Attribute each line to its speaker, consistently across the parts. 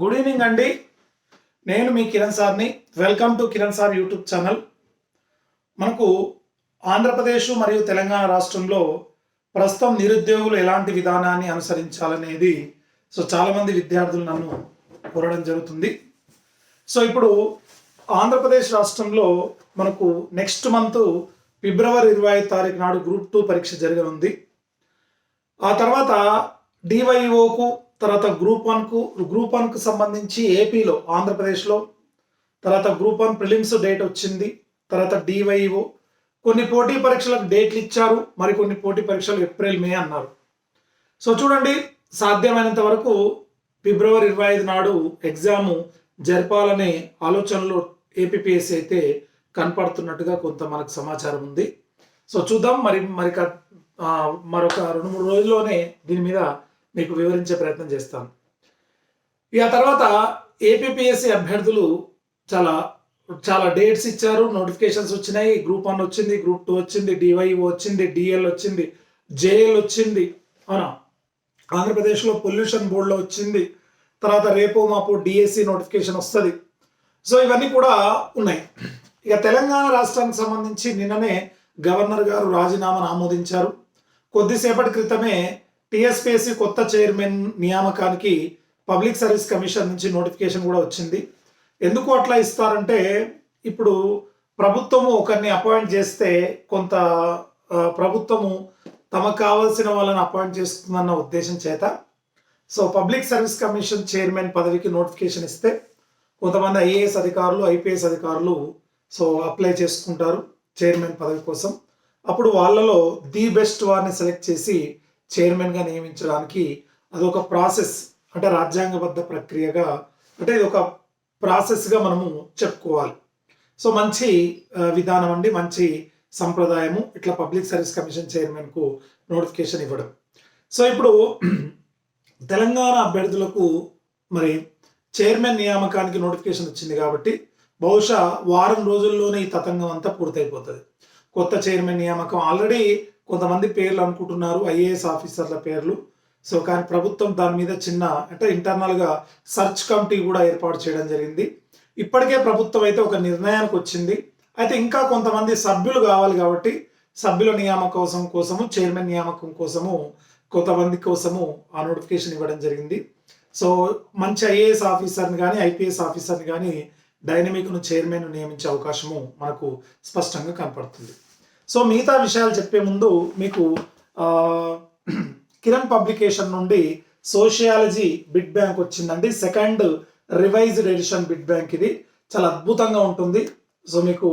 Speaker 1: Good evening అండి. నేను మీ కిరణ్ సార్ని. Welcome to Kiran sir YouTube channel. మనకు ఆంధ్రప్రదేశ్ మరియు తెలంగాణ రాష్ట్రంలో ప్రస్తుతం నిరుద్యోగులు ఎలాంటి విధానాన్ని అనుసరించాలనేది సో చాలామంది విద్యార్థులు నన్ను కోరడం జరుగుతుంది. సో ఇప్పుడు ఆంధ్రప్రదేశ్ రాష్ట్రంలో మనకు నెక్స్ట్ మంత్ ఫిబ్రవరి ఇరవై ఐదు తారీఖు నాడు గ్రూప్ టూ పరీక్ష జరగనుంది. ఆ తర్వాత డివైఓకు తర్వాత గ్రూప్ వన్కు గ్రూప్ వన్కు సంబంధించి ఏపీలో ఆంధ్రప్రదేశ్లో తర్వాత గ్రూప్ వన్ ప్రిలిమ్స్ డేట్ వచ్చింది తర్వాత డివైఓ. కొన్ని పోటీ పరీక్షలకు డేట్లు ఇచ్చారు మరికొన్ని పోటీ పరీక్షలు ఏప్రిల్ మే అన్నారు. సో చూడండి సాధ్యమైనంత వరకు ఫిబ్రవరి ఇరవై ఐదు నాడు ఎగ్జాము జరపాలనే ఆలోచనలో ఏపీపీఎస్సీ అయితే కనపడుతున్నట్టుగా కొంత మనకు సమాచారం ఉంది. సో చూద్దాం మరి మరి క- మరొక రెండు మూడు రోజుల్లోనే దీని మీద మీకు వివరించే ప్రయత్నం చేస్తాను. ఇక తర్వాత ఏపీపీఎస్సీ అభ్యర్థులు చాలా చాలా డేట్స్ ఇచ్చారు. నోటిఫికేషన్స్ వచ్చినాయి. గ్రూప్ వన్ వచ్చింది గ్రూప్ టూ వచ్చింది డివైఓ వచ్చింది డిఎల్ వచ్చింది జేఎల్ వచ్చింది. అవునా? ఆంధ్రప్రదేశ్లో పొల్యూషన్ బోర్డులో వచ్చింది. తర్వాత రేపు మాపు డిఎస్సి నోటిఫికేషన్ వస్తుంది. సో ఇవన్నీ కూడా ఉన్నాయి. ఇక తెలంగాణ రాష్ట్రానికి సంబంధించి నిన్ననే గవర్నర్ గారు రాజీనామాను ఆమోదించారు. కొద్దిసేపటి క్రితమే టిఎస్పిఎస్సి కొత్త చైర్మన్ నియామకానికి పబ్లిక్ సర్వీస్ కమిషన్ నుంచి నోటిఫికేషన్ కూడా వచ్చింది. ఎందుకు అట్లా ఇస్తారంటే ఇప్పుడు ప్రభుత్వము ఒకరిని అపాయింట్ చేస్తే కొంత ప్రభుత్వము తమకు కావాల్సిన వాళ్ళని అపాయింట్ చేస్తుందన్న ఉద్దేశం చేత so public service commission chairman పదవికి నోటిఫికేషన్ ఇస్తే కొంతమంది ఐఏఎస్ అధికారులు ఐపీఎస్ అధికారులు సో అప్లై చేసుకుంటారు చైర్మన్ పదవి కోసం. అప్పుడు వాళ్ళలో ది బెస్ట్ వారిని సెలెక్ట్ చేసి చైర్మన్గా నియమించడానికి అదొక ప్రాసెస్ అంటే రాజ్యాంగబద్ధ ప్రక్రియగా అంటే ఇది ఒక ప్రాసెస్గా మనము చెప్పుకోవాలి. సో మంచి విధానం అండి మంచి సంప్రదాయము ఇట్లా పబ్లిక్ సర్వీస్ కమిషన్ చైర్మన్కు నోటిఫికేషన్ ఇవ్వడం. సో ఇప్పుడు తెలంగాణ అభ్యర్థులకు మరి చైర్మన్ నియామకానికి నోటిఫికేషన్ వచ్చింది కాబట్టి బహుశా వారం రోజుల్లోనే ఈ తతంగం అంతా పూర్తయిపోతుంది. కొత్త చైర్మన్ నియామకం ఆల్రెడీ కొంతమంది పేర్లు అనుకుంటున్నారు ఐఏఎస్ ఆఫీసర్ల పేర్లు. సో కానీ ప్రభుత్వం దాని మీద చిన్న అంటే ఇంటర్నల్గా సర్చ్ కమిటీ కూడా ఏర్పాటు చేయడం జరిగింది. ఇప్పటికే ప్రభుత్వం అయితే ఒక నిర్ణయానికి వచ్చింది. అయితే ఇంకా కొంతమంది సభ్యులు కావాలి కాబట్టి సభ్యుల నియామకం కోసం కోసము చైర్మన్ నియామకం కోసము కొంతమంది కోసము ఆ నోటిఫికేషన్ ఇవ్వడం జరిగింది. సో మంచి ఐఏఎస్ ఆఫీసర్ని కానీ ఐపీఎస్ ఆఫీసర్ని కానీ డైనమిక్ను చైర్మన్ నియమించే అవకాశము మనకు స్పష్టంగా కనపడుతుంది. సో మిగతా విషయాలు చెప్పే ముందు మీకు కిరణ్ పబ్లికేషన్ నుండి సోషియాలజీ బిడ్ బ్యాంక్ వచ్చిందండి. Second revised edition bit bank ఇది. చాలా అద్భుతంగా ఉంటుంది. సో మీకు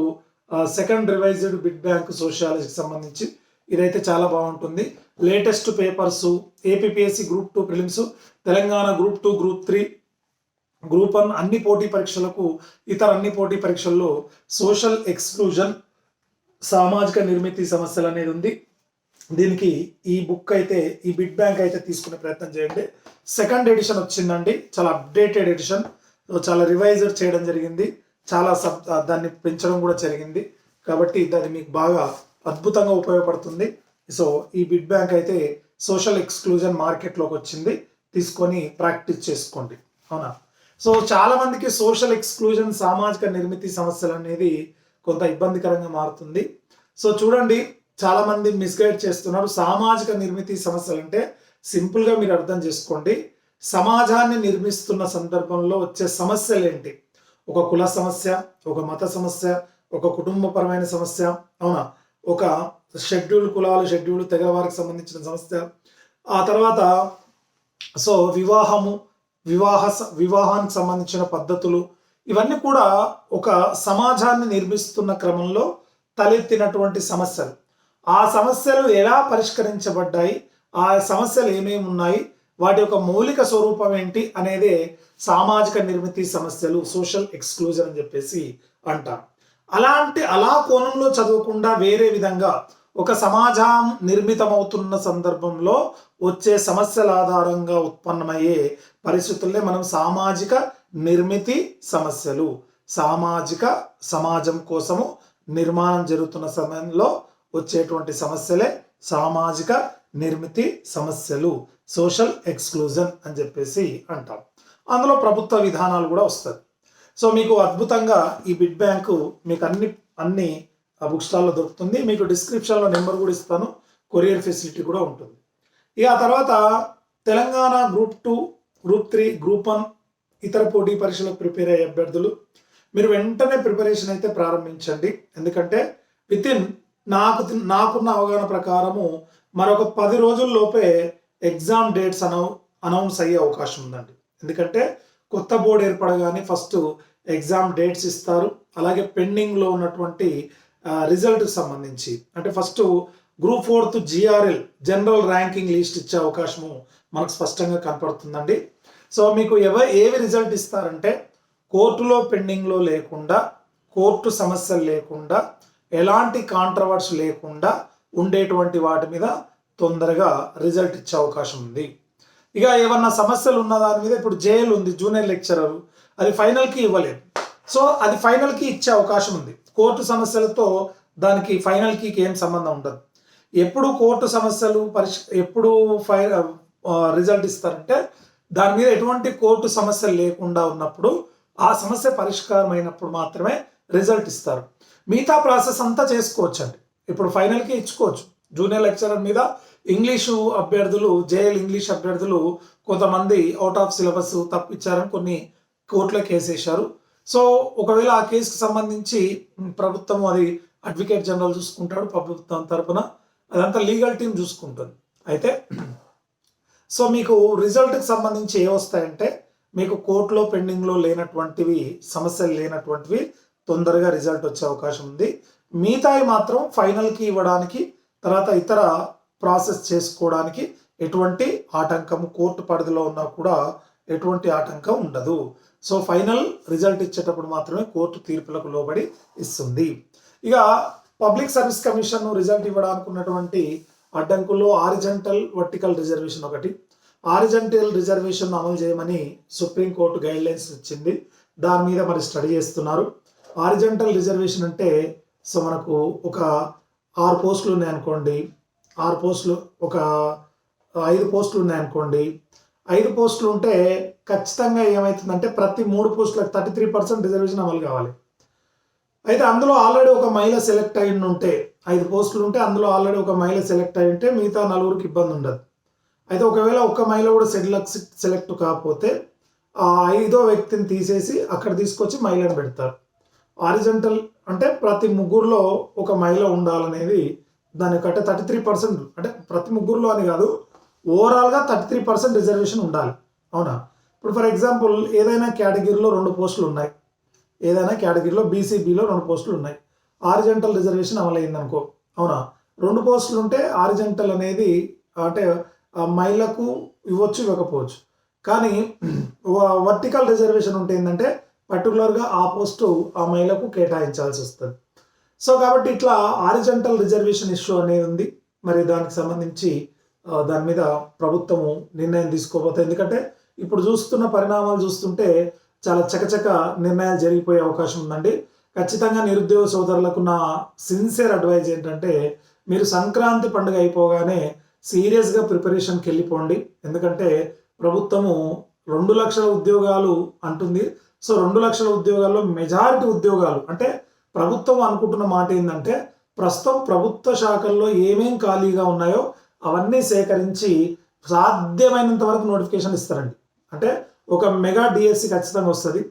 Speaker 1: సెకండ్ రివైజ్డ్ బిడ్ బ్యాంక్ సోషియాలజీకి సంబంధించి ఇదైతే చాలా బాగుంటుంది. Latest papers APSC group two prelims Telangana group two group three group one అన్ని పోటీ పరీక్షలకు ఇతర అన్ని పోటీ పరీక్షల్లో సోషల్ ఎక్స్క్లూజన్ సామాజిక నిర్మితి సమస్యలు అనేది ఉంది. దీనికి ఈ బుక్ అయితే ఈ బిడ్ బ్యాంక్ అయితే తీసుకునే ప్రయత్నం చేయండి. సెకండ్ ఎడిషన్ వచ్చిందండి. చాలా అప్డేటెడ్ ఎడిషన్. చాలా రివైజర్ చేయడం జరిగింది. చాలా సబ్ దాన్ని పెంచడం కూడా జరిగింది. కాబట్టి దాన్ని మీకు బాగా అద్భుతంగా ఉపయోగపడుతుంది. సో ఈ బిడ్ బ్యాంక్ అయితే సోషల్ ఎక్స్క్లూజన్ మార్కెట్లోకి వచ్చింది. తీసుకొని ప్రాక్టీస్ చేసుకోండి. అవునా? సో చాలామందికి సోషల్ ఎక్స్క్లూజన్ సామాజిక నిర్మితి సమస్యలు అనేది కొంత ఇబ్బందికరంగా మారుతుంది. సో చూడండి చాలా మంది మిస్గైడ్ చేస్తున్నారు. సామాజిక నిర్మితి సమస్యలు అంటే సింపుల్గా మీరు అర్థం చేసుకోండి. సమాజాన్ని నిర్మిస్తున్న సందర్భంలో వచ్చే సమస్యలు ఏంటి ఒక కుల సమస్య ఒక మత సమస్య ఒక కుటుంబపరమైన సమస్య అవునా? ఒక షెడ్యూల్ కులాలు షెడ్యూల్ తెగల వారికి సంబంధించిన సమస్య. ఆ తర్వాత సో వివాహము వివాహ స- వివాహానికి సంబంధించిన పద్ధతులు ఇవన్నీ కూడా ఒక సమాజాన్ని నిర్మిస్తున్న క్రమంలో తలెత్తినటువంటి సమస్యలు. ఆ సమస్యలు ఎలా పరిష్కరించబడ్డాయి? ఆ సమస్యలు ఏమేమి ఉన్నాయి? వాటి యొక్క మౌలిక స్వరూపం ఏంటి అనేదే సామాజిక నిర్మితి సమస్యలు సోషల్ ఎక్స్క్లూజన్ అని చెప్పేసి అంటాం. అలాంటి అలా కోణంలో చదవకుండా వేరే విధంగా ఒక సమాజం నిర్మితమవుతున్న సందర్భంలో వచ్చే సమస్యల ఆధారంగా ఉత్పన్నమయ్యే పరిస్థితుల్లే మనం సామాజిక నిర్మితి సమస్యలు. సామాజిక సమాజం కోసము నిర్మాణం జరుగుతున్న సమయంలో వచ్చేటువంటి సమస్యలే సామాజిక నిర్మితి సమస్యలు సోషల్ ఎక్స్క్లూజన్ అని చెప్పేసి అంటాం. అందులో ప్రభుత్వ విధానాలు కూడా వస్తుంది సో మీకు అద్భుతంగా ఈ బిడ్ బ్యాంకు మీకు అన్ని అన్ని బుక్ స్టాల్లో దొరుకుతుంది. మీకు డిస్క్రిప్షన్లో నెంబర్ కూడా ఇస్తాను. కొరియర్ ఫెసిలిటీ కూడా ఉంటుంది. ఇక ఆ తర్వాత Telangana group two group three group one ఇతర పోటీ పరీక్షలకు ప్రిపేర్ అయ్యే అభ్యర్థులు. మీరు వెంటనే ప్రిపరేషన్ అయితే ప్రారంభించండి. ఎందుకంటే విత్ ఇన్ నాకు నాకున్న అవగాహన ప్రకారము మరొక పది రోజుల్లోపే ఎగ్జామ్ డేట్స్ అనౌ అనౌన్స్ అయ్యే అవకాశం ఉందండి. ఎందుకంటే కొత్త బోర్డు ఏర్పడగానే ఫస్ట్ ఎగ్జామ్ డేట్స్ ఇస్తారు. అలాగే పెండింగ్లో ఉన్నటువంటి రిజల్ట్కి సంబంధించి. అంటే first group fourth GRL general ranking list ఇచ్చే అవకాశము మనకు స్పష్టంగా కనపడుతుందండి. సో మీకు ఎవ ఏవి రిజల్ట్ ఇస్తారంటే కోర్టులో పెండింగ్లో లేకుండా కోర్టు సమస్యలు లేకుండా ఎలాంటి కాంట్రవర్స్ లేకుండా ఉండేటువంటి వాటి మీద తొందరగా రిజల్ట్ ఇచ్చే అవకాశం ఉంది. ఇక ఏమన్నా సమస్యలు ఉన్న దాని మీద ఇప్పుడు జైలు ఉంది జూనియర్ లెక్చరర్ అది ఫైనల్కి ఇవ్వలేదు. సో అది ఫైనల్కి ఇచ్చే అవకాశం ఉంది. కోర్టు సమస్యలతో దానికి ఫైనల్కి ఏం సంబంధం ఉండదు. ఎప్పుడు కోర్టు సమస్యలు పరిష్ ఎప్పుడు ఫై రిజల్ట్ ఇస్తారంటే దాని మీద ఎటువంటి కోర్టు సమస్యలు లేకుండా ఉన్నప్పుడు ఆ సమస్య పరిష్కారం అయినప్పుడు మాత్రమే రిజల్ట్ ఇస్తారు. మిగతా ప్రాసెస్ అంతా చేసుకోవచ్చు అండి ఇప్పుడు ఫైనల్కి ఇచ్చుకోవచ్చు. జూనియర్ లెక్చరర్ మీద ఇంగ్లీషు అభ్యర్థులు జేఎల్ ఇంగ్లీష్ అభ్యర్థులు కొంతమంది అవుట్ ఆఫ్ సిలబస్ తప్పించారని కొన్ని కోర్టులో కేసేశారు సో ఒకవేళ ఆ కేసుకు సంబంధించి ప్రభుత్వం అది అడ్వకేట్ జనరల్ చూసుకుంటాడు ప్రభుత్వం తరపున అదంతా లీగల్ టీం చూసుకుంటుంది. అయితే సో మీకు రిజల్ట్కి సంబంధించి ఏ వస్తాయంటే మీకు కోర్టులో పెండింగ్లో లేనటువంటివి సమస్యలు లేనటువంటివి తొందరగా రిజల్ట్ వచ్చే అవకాశం ఉంది. మిగతాయి మాత్రం ఫైనల్కి ఇవ్వడానికి తర్వాత ఇతర ప్రాసెస్ చేసుకోవడానికి ఎటువంటి ఆటంకం కోర్టు పరిధిలో ఉన్నా కూడా ఎటువంటి ఆటంకం ఉండదు. సో ఫైనల్ రిజల్ట్ ఇచ్చేటప్పుడు మాత్రమే కోర్టు తీర్పులకు లోబడి ఇస్తుంది. ఇక పబ్లిక్ సర్వీస్ కమిషన్ రిజల్ట్ ఇవ్వడానికి ఉన్నటువంటి అడ్డంకుల్లో ఆరిజెంటల్ వర్టికల్ రిజర్వేషన్ ఒకటి. ఆరిజెంటల్ రిజర్వేషన్ అమలు చేయమని సుప్రీంకోర్టు గైడ్ లైన్స్ ఇచ్చింది. దాని మీద మరి స్టడీ చేస్తున్నారు. ఆరిజెంటల్ రిజర్వేషన్ అంటే సో మనకు ఒక ఆరు పోస్టులు ఉన్నాయనుకోండి ఆరు పోస్టులు ఒక ఐదు పోస్టులు ఉన్నాయనుకోండి ఐదు పోస్టులు ఉంటే ఖచ్చితంగా ఏమవుతుందంటే ప్రతి మూడు పోస్టులకు థర్టీ త్రీ పర్సెంట్ రిజర్వేషన్ అమలు కావాలి. అయితే అందులో ఆల్రెడీ ఒక మహిళ సెలెక్ట్ అయి ఉంటే ఐదు పోస్టులు ఉంటే అందులో ఆల్రెడీ ఒక మహిళ సెలెక్ట్ అయి ఉంటే మిగతా నలుగురికి ఇబ్బంది ఉండదు. అయితే ఒకవేళ ఒక్క మహిళ కూడా సెటిల్ సెలెక్ట్ కాకపోతే ఆ ఐదో వ్యక్తిని తీసేసి అక్కడ తీసుకొచ్చి మహిళను పెడతారు. ఆరిజెంటల్ అంటే ప్రతి ముగ్గురులో ఒక మహిళ ఉండాలనేది దానికంటే థర్టీ త్రీ పర్సెంట్ అంటే ప్రతి ముగ్గురులో అని కాదు ఓవరాల్గా థర్టీ త్రీ పర్సెంట్ రిజర్వేషన్ ఉండాలి. అవునా? ఇప్పుడు ఫర్ ఎగ్జాంపుల్ ఏదైనా కేటగిరీలో రెండు పోస్టులు ఉన్నాయి. ఏదైనా కేటగిరీలో బీసీబీలో రెండు పోస్టులు ఉన్నాయి. ఆరిజెంటల్ రిజర్వేషన్ అమలైంది అనుకో అవునా? రెండు పోస్టులు ఉంటే ఆరిజెంటల్ అనేది అంటే మహిళకు ఇవ్వచ్చు ఇవ్వకపోవచ్చు. కానీ వర్టికల్ రిజర్వేషన్ ఉంటే ఏంటంటే పర్టికులర్గా ఆ పోస్టు ఆ మహిళకు కేటాయించాల్సి వస్తుంది. సో కాబట్టి ఇట్లా ఆరిజెంటల్ రిజర్వేషన్ ఇష్యూ అనేది ఉంది. మరి దానికి సంబంధించి దాని మీద ప్రభుత్వము నిర్ణయం తీసుకోబోతుంది. ఎందుకంటే ఇప్పుడు చూస్తున్న పరిణామాలు చూస్తుంటే చాలా చకచక నిర్ణయాలు జరిగిపోయే అవకాశం ఉందండి. ఖచ్చితంగా నిరుద్యోగ సోదరులకు నా సిన్సియర్ అడ్వైజ్ ఏంటంటే మీరు సంక్రాంతి పండుగ అయిపోగానే సీరియస్గా ప్రిపరేషన్కి వెళ్ళిపోండి. ఎందుకంటే ప్రభుత్వము రెండు లక్షల ఉద్యోగాలు అంటుంది. సో రెండు లక్షల ఉద్యోగాల్లో మెజారిటీ ఉద్యోగాలు అంటే ప్రభుత్వం అనుకుంటున్న మాట ఏంటంటే ప్రస్తుతం ప్రభుత్వ శాఖల్లో ఏమేం ఖాళీగా ఉన్నాయో అవన్నీ సేకరించి సాధ్యమైనంత వరకు నోటిఫికేషన్ ఇస్తారండి. అంటే ఒక మెగా డిఎస్సి ఖచ్చితంగా వస్తుంది.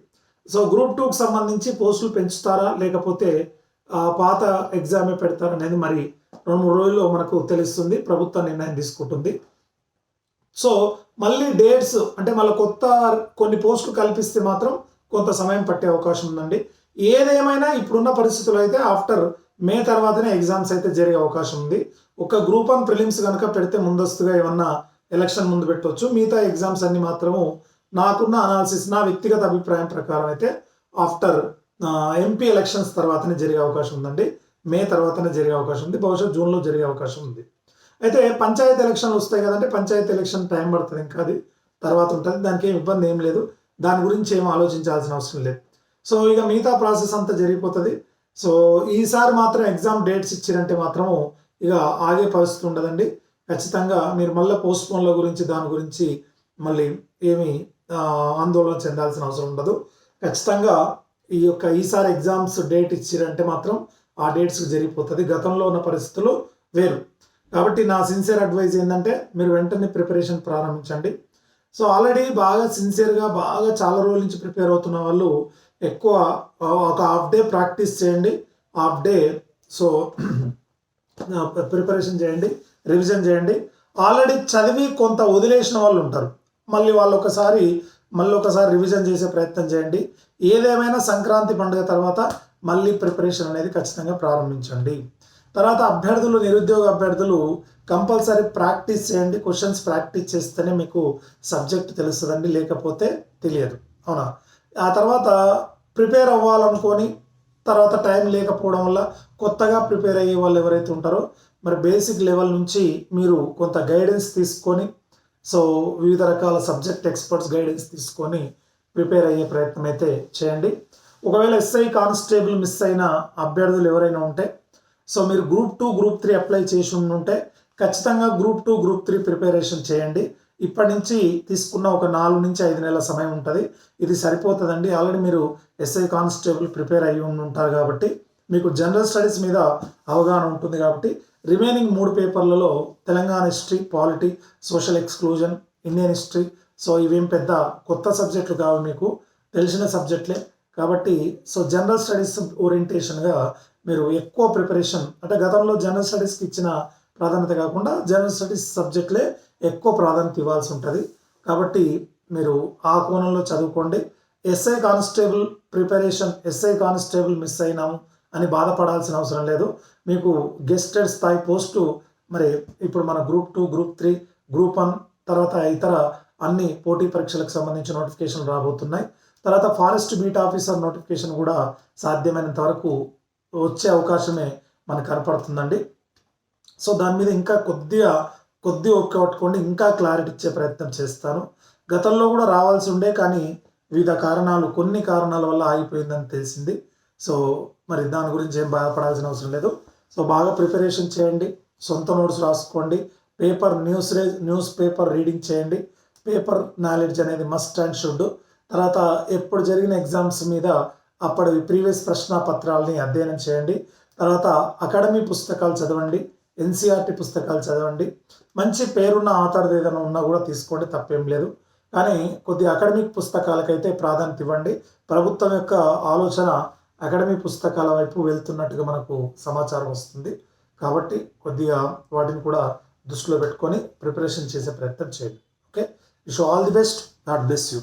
Speaker 1: సో గ్రూప్ టూకి సంబంధించి పోస్టులు పెంచుతారా? లేకపోతే పాత ఎగ్జామే పెడతారా అనేది మరి రెండు మూడు రోజుల్లో మనకు తెలుస్తుంది. ప్రభుత్వం నిర్ణయం తీసుకుంటుంది. సో మళ్ళీ డేట్స్ అంటే మళ్ళీ కొత్త కొన్ని పోస్టులు కల్పిస్తే మాత్రం కొంత సమయం పట్టే అవకాశం ఉందండి. ఏదేమైనా ఇప్పుడున్న పరిస్థితులు అయితే ఆఫ్టర్ మే తర్వాతనే ఎగ్జామ్స్ అయితే జరిగే అవకాశం ఉంది. ఒక గ్రూప్ ఆన్ ప్రిలిమ్స్ కనుక పెడితే ముందస్తుగా ఏమన్నా ఎలక్షన్ ముందు పెట్టవచ్చు మిగతా ఎగ్జామ్స్ అన్ని మాత్రము నాకున్న అనాలిసిస్ నా వ్యక్తిగత అభిప్రాయం ప్రకారం అయితే ఆఫ్టర్ ఎంపీ ఎలక్షన్స్ తర్వాతనే జరిగే అవకాశం ఉందండి. మే తర్వాతనే జరిగే అవకాశం ఉంది. బహుశా జూన్లో జరిగే అవకాశం ఉంది. అయితే పంచాయతీ ఎలక్షన్లు వస్తాయి కదంటే పంచాయతీ ఎలక్షన్ టైం పడుతుంది. ఇంకా అది తర్వాత ఉంటుంది. దానికి ఏం ఇబ్బంది ఏం లేదు. దాని గురించి ఏం ఆలోచించాల్సిన అవసరం లేదు. సో ఇక మిగతా ప్రాసెస్ అంతా జరిగిపోతుంది. సో ఈసారి మాత్రం ఎగ్జామ్ డేట్స్ ఇచ్చారంటే మాత్రము ఇక ఆగే పరిస్థితి ఉండదండి. ఖచ్చితంగా మీరు మళ్ళీ పోస్ట్పోన్ల గురించి దాని గురించి మళ్ళీ ఏమి ఆందోళన చెందాల్సిన అవసరం ఉండదు. ఖచ్చితంగా ఈ యొక్క ఈసారి ఎగ్జామ్స్ డేట్ ఇచ్చిరంటే మాత్రం ఆ డేట్స్ జరిగిపోతుంది. గతంలో ఉన్న పరిస్థితులు వేరు. కాబట్టి నా సిన్సియర్ అడ్వైజ్ ఏంటంటే మీరు వెంటనే ప్రిపరేషన్ ప్రారంభించండి. సో ఆల్రెడీ బాగా సిన్సియర్గా బాగా చాలా రోజుల నుంచి ప్రిపేర్ అవుతున్న వాళ్ళు ఎక్కువ ఒక హాఫ్ డే ప్రాక్టీస్ చేయండి. హాఫ్ డే సో ప్రిపరేషన్ చేయండి రివిజన్ చేయండి. ఆల్రెడీ చదివి కొంత వదిలేసిన వాళ్ళు ఉంటారు. మళ్ళీ వాళ్ళు ఒకసారి మళ్ళీ ఒకసారి రివిజన్ చేసే ప్రయత్నం చేయండి. ఏదేమైనా సంక్రాంతి పండుగ తర్వాత మళ్ళీ ప్రిపరేషన్ అనేది ఖచ్చితంగా ప్రారంభించండి. తర్వాత అభ్యర్థులు నిరుద్యోగ అభ్యర్థులు కంపల్సరీ ప్రాక్టీస్ చేయండి. క్వశ్చన్స్ ప్రాక్టీస్ చేస్తేనే మీకు సబ్జెక్ట్ తెలుస్తుందండి. లేకపోతే తెలియదు. అవునా? ఆ తర్వాత ప్రిపేర్ అవ్వాలనుకొని తర్వాత టైం లేకపోవడం వల్ల కొత్తగా ప్రిపేర్ అయ్యే వాళ్ళు ఎవరైతే ఉంటారో మరి బేసిక్ లెవెల్ నుంచి మీరు కొంత గైడెన్స్ తీసుకొని సో వివిధ రకాల సబ్జెక్ట్ ఎక్స్పర్ట్స్ గైడెన్స్ తీసుకొని ప్రిపేర్ అయ్యే ప్రయత్నం అయితే చేయండి. ఒకవేళ ఎస్ఐ కానిస్టేబుల్ మిస్ అయిన అభ్యర్థులు ఎవరైనా ఉంటే సో మీరు group two group three apply చేసి ఉంటే ఖచ్చితంగా group two group three preparation చేయండి. ఇప్పటి నుంచి తీసుకున్న ఒక నాలుగు నుంచి ఐదు నెలల సమయం ఉంటుంది. ఇది సరిపోతుందండి. ఆల్రెడీ మీరు ఎస్ఐ కానిస్టేబుల్ ప్రిపేర్ అయ్యి ఉండి ఉంటారు కాబట్టి మీకు జనరల్ స్టడీస్ మీద అవగాహన ఉంటుంది కాబట్టి రిమైనింగ్ మూడు పేపర్లలో Telangana history polity social exclusion Indian history. So ఇవేం పెద్ద కొత్త సబ్జెక్టులు కావు మీకు. తెలిసిన సబ్జెక్టులే. కాబట్టి సో జనరల్ స్టడీస్ ఓరియంటేషన్గా మీరు ఎక్కువ ప్రిపరేషన్ అంటే గతంలో జనరల్ స్టడీస్కి ఇచ్చిన ప్రాధాన్యత కాకుండా జనరల్ స్టడీస్ సబ్జెక్టులే ఎక్కువ ప్రాధాన్యత ఇవ్వాల్సి ఉంటుంది. కాబట్టి మీరు ఆ కోణంలో చదువుకోండి. SI constable preparation SI constable miss అయినాము. అని బాధపడాల్సిన అవసరం లేదు. మీకు గెస్టెడ్ స్థాయి పోస్టు మరి ఇప్పుడు మన group two group three group one తర్వాత ఇతర అన్ని పోటీ పరీక్షలకు సంబంధించిన నోటిఫికేషన్ రాబోతున్నాయి. తర్వాత ఫారెస్ట్ బీట్ ఆఫీసర్ నోటిఫికేషన్ కూడా సాధ్యమైనంత వరకు వచ్చే అవకాశమే మనకు కనపడుతుందండి. సో దాని మీద ఇంకా కొద్దిగా కొద్ది ఒక్కట్టుకోండి ఇంకా క్లారిటీ ఇచ్చే ప్రయత్నం చేస్తాను. గతంలో కూడా రావాల్సి ఉండే కానీ వివిధ కారణాలు కొన్ని కారణాల వల్ల ఆగిపోయిందని తెలిసింది. సో మరి దాని గురించి ఏం బాధపడాల్సిన అవసరం లేదు. సో బాగా ప్రిపరేషన్ చేయండి. సొంత నోట్స్ రాసుకోండి. పేపర్ న్యూస్ రే న్యూస్ పేపర్ రీడింగ్ చేయండి. పేపర్ నాలెడ్జ్ అనేది మస్ట్ అండ్ షుడ్. తర్వాత ఎప్పుడు జరిగిన ఎగ్జామ్స్ మీద అప్పటి ప్రీవియస్ ప్రశ్న పత్రాలని అధ్యయనం చేయండి. తర్వాత అకాడమీ పుస్తకాలు చదవండి. ఎన్సీఆర్టీ పుస్తకాలు చదవండి. మంచి పేరున్న ఆధార్ ఏదైనా ఉన్నా కూడా తీసుకోండి తప్పేం లేదు. కానీ కొద్ది అకాడమిక్ పుస్తకాలకైతే ప్రాధాన్యత ఇవ్వండి. ప్రభుత్వం యొక్క ఆలోచన అకాడమీ పుస్తకాల వైపు వెళ్తున్నట్టుగా మనకు సమాచారం వస్తుంది. కాబట్టి కొద్దిగా వాటిని కూడా దృష్టిలో పెట్టుకొని ప్రిపరేషన్ చేసే ప్రయత్నం చేయండి. Okay? Wish all the best. God bless you.